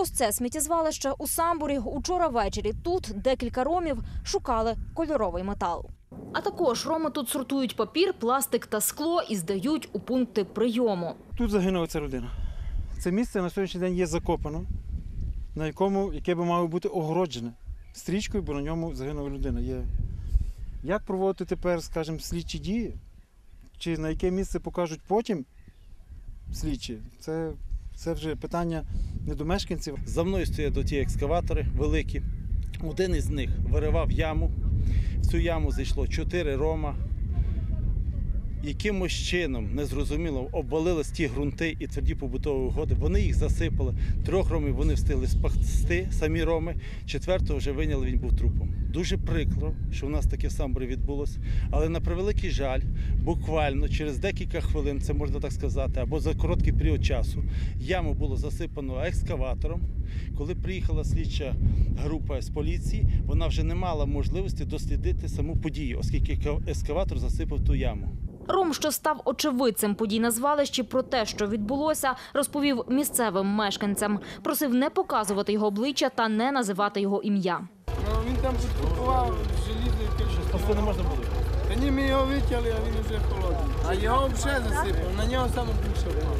Ось це сміттєзвалище у Самбурі. Учора ввечері тут декілька ромів шукали кольоровий метал. А також роми тут сортують папір, пластик та скло і здають у пункти прийому. Тут загинула ця людина. Це місце на сьогоднішній день є закопано, на якому, яке би мало бути огороджене стрічкою, бо на ньому загинула людина. Є. Як проводити тепер, скажімо, слідчі дії? Чи на яке місце покажуть потім слідчі? Це, це вже питання не до мешканців. За мною стоять ті екскаватори великі. Один із них виривав яму. В цю яму зайшло чотири рома. Якимось чином незрозуміло обвалились ті ґрунти і тверді побутові угоди. Вони їх засипали. Трьох ромів вони встигли спасти, самі роми. Четвертого вже виняли, він був трупом. Дуже прикро, що в нас таке в відбулося. Але на превеликий жаль, буквально через декілька хвилин, це можна так сказати, або за короткий період часу, яму було засипано екскаватором. Коли приїхала слідча група з поліції, вона вже не мала можливості дослідити саму подію, оскільки ескаватор засипав ту яму. Ром, що став очевидцем подій на звалищі про те, що відбулося, розповів місцевим мешканцям. Просив не показувати його обличчя та не називати його ім'я. Ну, він там желізо і Спасти не можна було. Та ні, ми його витягли, а він вже холодний. А його вже засипав, на нього саме більше впав.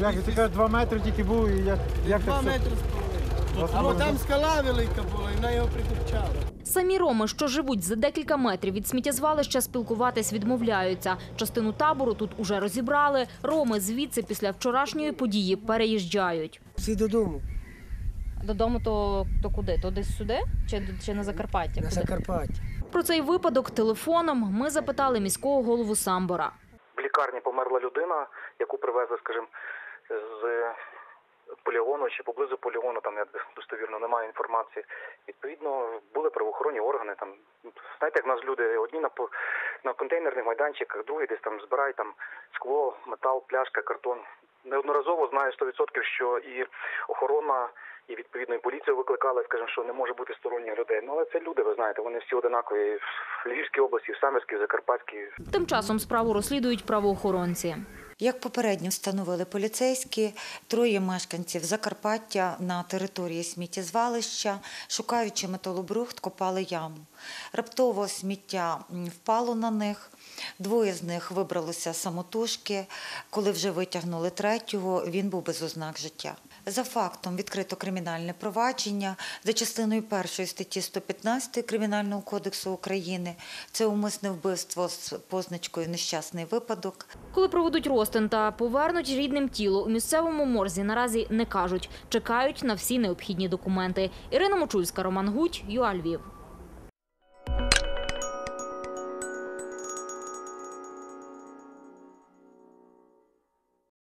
Як ти кажеш, два метри тільки був, і як, як Два так все? метри з половиною. Або там скала велика була, і вона його прикупчала. Самі роми, що живуть за декілька метрів від сміттєзвалища, спілкуватись відмовляються. Частину табору тут уже розібрали. Роми звідси після вчорашньої події переїжджають. Всі додому, Додому то, то куди? То десь сюди чи, чи на Закарпаття? на Закарпатті. Про цей випадок телефоном ми запитали міського голову Самбора. в лікарні померла людина, яку привезли, скажімо, з полігону чи поблизу полігону, там я достовірно немає інформації. Відповідно, були правоохоронні органи. Там знаєте, як в нас люди одні на на контейнерних майданчиках, другі десь там збирають там скло, метал, пляшка, картон. Неодноразово знаю 100%, що і охорона, і відповідно і поліцію викликали, скажімо, що не може бути сторонніх людей. Ну але це люди, ви знаєте, вони всі одинакові в Львівській області, в Самарській, в Закарпатській, Тим часом справу розслідують правоохоронці. Як попередньо встановили поліцейські, троє мешканців Закарпаття на території сміттєзвалища, шукаючи металобрухт, копали яму. Раптово сміття впало на них. Двоє з них вибралося самотужки. Коли вже витягнули третього, він був без ознак життя. За фактом відкрито кримінальне провадження за частиною першої статті 115 Кримінального кодексу України. Це умисне вбивство з позначкою нещасний випадок. Коли проведуть розтин та повернуть рідним тіло, у місцевому морзі наразі не кажуть. Чекають на всі необхідні документи. Ірина Мочульська, Роман Гуть, ЮА Львів.